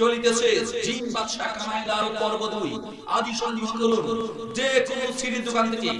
চলিতেছে জিন বাদশাহ কানাইদার পর্ব দুই। আদি সন্ধি যে কোনো সিডির দোকান থেকে।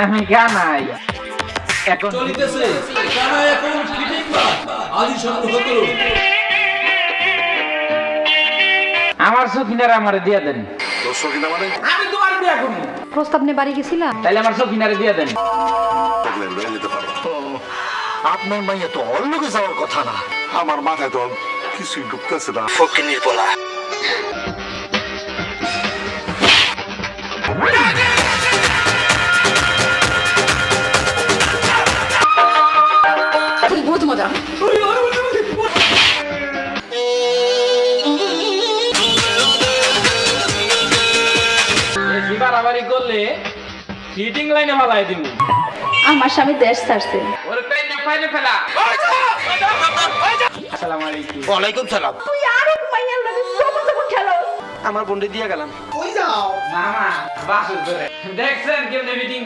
আমি জানাই। এখন চলিতেছে। কানাই এখন ফিটিং বাদ আদি সংগ্রহ করুন। আমার সখিনারে আমারে দিয়ে দেন। দর্শক কিনা মানে? আমি তোমার বিয়া করব প্রস্তাব নিয়ে বাড়ি গেছিলাম তাইলে আমার সখিনারে দিয়ে দেন। আপনার মাইয়া তো অল্লগে যাওয়ার কথা না। আমার মাথায় তো কিছুই ঢুকতেছে না। ফকিনির বলা। বাড়াবাড়ি করলে ফিটিং লাইনে দিব। আমার স্বামী দেশ ছাড়ছে। ওরে পেইনে ফাইলে ফেলা। আসসালামু আলাইকুম ওয়ালাইকুম সালাম। তুই আরও মাইয়ার লাগে সব সব খেলো। আমার বন্ডে দিয়ে গেলাম। মামা বাসুর করে। দেখছেন কেমনে মিটিং